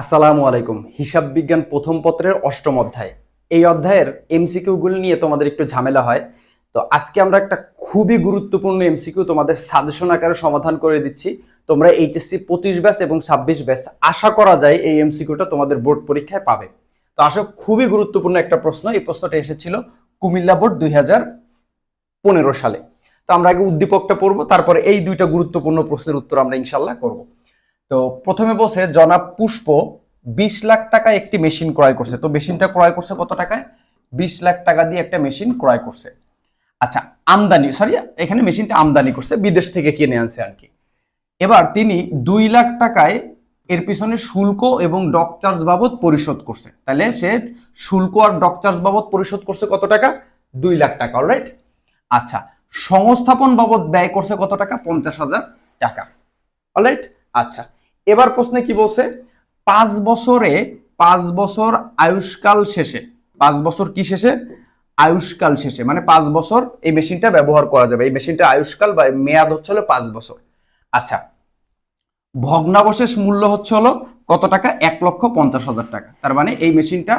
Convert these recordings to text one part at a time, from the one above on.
আসসালামু আলাইকুম। হিসাব বিজ্ঞান প্রথম পত্রের অষ্টম অধ্যায়। এই অধ্যায়ের এমসিকিউ গুলি নিয়ে তোমাদের একটু ঝামেলা হয়। তো আজকে আমরা একটা খুবই গুরুত্বপূর্ণ এমসিকিউ তোমাদের সাজেশন আকারে সমাধান করে দিচ্ছি। তোমরা এইচএসসি পঁচিশ ব্যাচ এবং ছাব্বিশ ব্যাচ, আশা করা যায় এই এমসিকিউটা তোমাদের বোর্ড পরীক্ষায় পাবে। তো আসো, খুবই গুরুত্বপূর্ণ একটা প্রশ্ন, এই প্রশ্নটা এসেছিল কুমিল্লা বোর্ড দুই সালে। তো আমরা আগে উদ্দীপকটা পড়ব, তারপরে এই দুইটা গুরুত্বপূর্ণ প্রশ্নের উত্তর আমরা ইনশাল্লাহ করব। তো প্রথমে বলছে, জনাব পুষ্প, বিশ লাখ টাকা একটি মেশিন ক্রয় করছে। তো মেশিনটা ক্রয় করছে কত টাকায়? বিশ লাখ টাকা দিয়ে একটা মেশিন ক্রয় করছে। আচ্ছা আমদানি সরি এখানে মেশিনটা আমদানি করছে, বিদেশ থেকে কিনে আনছে আর কি। এবার তিনি দুই লাখ টাকায় এর পিছনে শুল্ক এবং ডক চার্জ বাবদ পরিশোধ করছে। তাহলে সে শুল্ক আর ডক চার্জ বাবদ পরিশোধ করছে কত টাকা? দুই লাখ টাকা অলরাইট আচ্ছা সংস্থাপন বাবদ ব্যয় করছে কত টাকা? পঞ্চাশ হাজার টাকা অলরাইট আচ্ছা এবার প্রশ্নে কি বলছে? পাঁচ বছরে, পাঁচ বছর আয়ুষ্কাল শেষে, পাঁচ বছর কি শেষে? আয়ুষ্কাল শেষে মানে পাঁচ বছর এই মেশিনটা ব্যবহার করা যাবে। এই মেশিনটা আয়ুষ্কাল বা মেয়াদ হচ্ছে পাঁচ বছর। আচ্ছা ভগ্নাবশেষ মূল্য হচ্ছে হলো কত টাকা? এক লক্ষ পঞ্চাশ হাজার টাকা। তার মানে এই মেশিনটা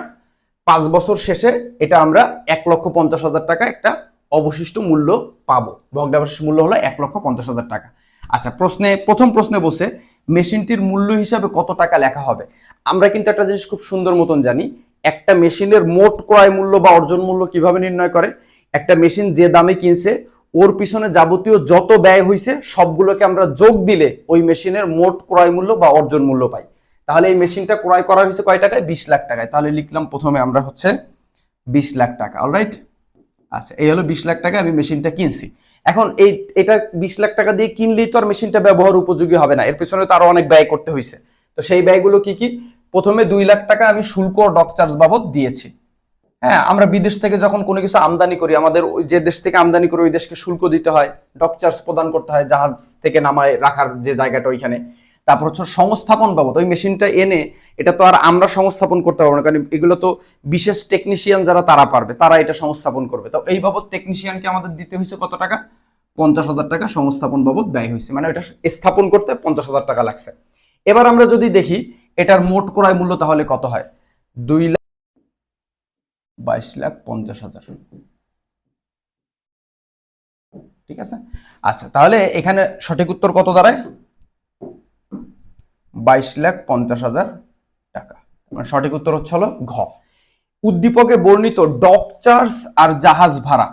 পাঁচ বছর শেষে এটা আমরা এক লক্ষ পঞ্চাশ হাজার টাকা একটা অবশিষ্ট মূল্য পাবো। ভগ্নাবশেষ মূল্য হলো এক লক্ষ পঞ্চাশ হাজার টাকা। আচ্ছা প্রশ্নে, প্রথম প্রশ্নে বসে মেশিনটির মূল্য হিসাবে কত টাকা লেখা হবে? আমরা কিন্তু একটা জিনিস খুব সুন্দর মতন জানি, একটা মেশিনের মোট ক্রয় মূল্য বা অর্জন মূল্য কীভাবে নির্ণয় করে? একটা মেশিন যে দামে কিনছে, ওর পিছনে যাবতীয় যত ব্যয় হয়েছে সবগুলোকে আমরা যোগ দিলে ওই মেশিনের মোট ক্রয় মূল্য বা অর্জন মূল্য পাই। তাহলে এই মেশিনটা ক্রয় করা হয়েছে কয় টাকায়? বিশ লাখ টাকায়। তাহলে লিখলাম প্রথমে আমরা হচ্ছে বিশ লাখ টাকা অলরাইট আচ্ছা এই হলো বিশ লাখ টাকা আমি মেশিনটা কিনছি। এখন এই, এটা বিশ লাখ টাকা দিয়ে কিনলেই তো আর মেশিনটা ব্যবহার উপযোগী হবে না। এর পিছনে তো অনেক ব্যয় করতে হয়েছে তো সেই ব্যয়গুলো কি কি? প্রথমে দুই লাখ টাকা আমি শুল্ক ডক চার্জ বাবদ দিয়েছি। হ্যাঁ আমরা বিদেশ থেকে যখন কোনো কিছু আমদানি করি, আমাদের ওই যে দেশ থেকে আমদানি করি ওই দেশকে শুল্ক দিতে হয়, ডক চার্জ প্রদান করতে হয়, জাহাজ থেকে নামায় রাখার যে জায়গাটা ওইখানে। তারপর হচ্ছে সংস্থাপন বাবদ, ওই মেশিনটা এনে এটা তো আর আমরা সংস্থাপন করতে পারব না, কারণ এগুলো তো বিশেষ টেকনিশিয়ান যারা, তারা পারবে, তারা এটা সংস্থাপন করবে। তো এই বাবদ টেকনিশিয়ানকে আমাদের দিতে হয়েছে কত টাকা? পঞ্চাশ হাজার টাকা সংস্থাপন বাবদ ব্যয় হয়েছে মানে এটা স্থাপন করতে পঞ্চাশ হাজার টাকা লাগছে। এবার আমরা যদি দেখি, এটার মোট ক্রয় মূল্য তাহলে কত হয়? দুই লাখ বাইশ লাখ পঞ্চাশ হাজার। ঠিক আছে? আচ্ছা তাহলে এখানে সঠিক উত্তর কত দাঁড়ায়? বাইশ লাখ পঞ্চাশ হাজার সঠিক উত্তর হচ্ছে হলো ঘ। উদ্দীপকে বর্ণিত ডক চার্জ আর জাহাজ ভাড়া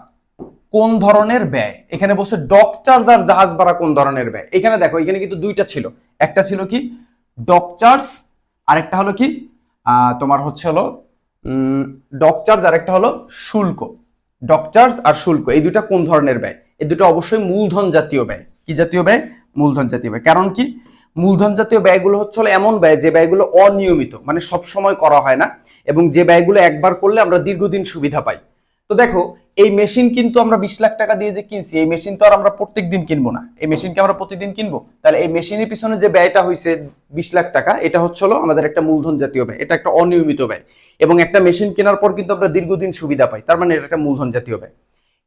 কোন ধরনের ব্যয়? এখানে বসে ডক চার্জ আর জাহাজ ভাড়া কোন ধরনের ব্যয়? এখানে দেখো, এখানে কিন্তু দুইটা ছিল। একটা ছিল কি? ডক চার্জ আর একটা হলো কি? তোমার হচ্ছে হলো ডক চার্জ আর একটা হলো শুল্ক। ডক চার্জ আর শুল্ক, এই দুইটা কোন ধরনের ব্যয়? এই দুটো অবশ্যই মূলধন জাতীয় ব্যয়। কি জাতীয় ব্যয়? মূলধন জাতীয় ব্যয়। কারণ কি? মূলধন জাতীয় ব্যয়গুলো হচ্ছে এমন ব্যয় যে ব্যয়গুলো অনিয়মিত মানে সব সময় করা হয় না এবং যে ব্যয়গুলো একবার করলে আমরা দীর্ঘদিন সুবিধা পাই। তো দেখো, এই মেশিন কিন্তু আমরা বিশ লাখ টাকা দিয়ে যে কিনছি, এই মেশিন তো আর আমরা প্রত্যেক দিন কিনবো না। এই মেশিনকে আমরা প্রতিদিন কিনবো? তাহলে এই মেশিনের পিছনে যে ব্যয়টা হয়েছে বিশ লাখ টাকা, এটা হচ্ছে হলো আমাদের একটা মূলধন জাতীয় ব্যয়, এটা একটা অনিয়মিত ব্যয়। এবং একটা মেশিন কেনার পর কিন্তু আমরা দীর্ঘদিন সুবিধা পাই, তার মানে এটা একটা মূলধন জাতীয় ব্যয়।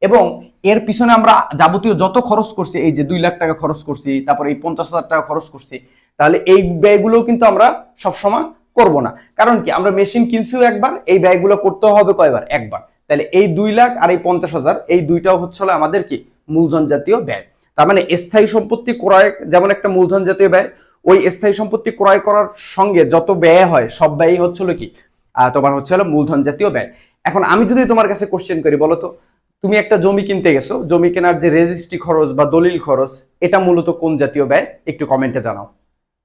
এবং এর পিছনে আমরা যাবতীয় যত খরচ করছি, এই যে দুই লাখ টাকা খরচ করছি, তারপর এই পঞ্চাশ হাজার টাকা খরচ করছি, তাহলে এই ব্যয়গুলো কিন্তু আমরা সবসময় করব না। কারণ কি? আমরা মেশিন কিনছিও একবার, এই ব্যয়গুলো করতে হবে কয়বার? একবার। তাহলে এই দুই লাখ আর এই পঞ্চাশ হাজার, এই দুইটাও হচ্ছে আমাদের কি? মূলধন জাতীয় ব্যয়। তার মানে স্থায়ী সম্পত্তি ক্রয় যেমন একটা মূলধন জাতীয় ব্যয়, ওই স্থায়ী সম্পত্তি ক্রয় করার সঙ্গে যত ব্যয় হয়, সব ব্যয়ই হচ্ছে হলো কি? তোমার হচ্ছে হলো মূলধন জাতীয় ব্যয়। এখন আমি যদি তোমার কাছে কোশ্চেন করি, বলো তো তুমি একটা জমি কিনতে গেছো, জমি কেনার যে রেজিস্ট্রি খরচ বা দলিল খরচ, এটা মূলত কোন জাতীয় ব্যয়? একটু কমেন্টে জানাও।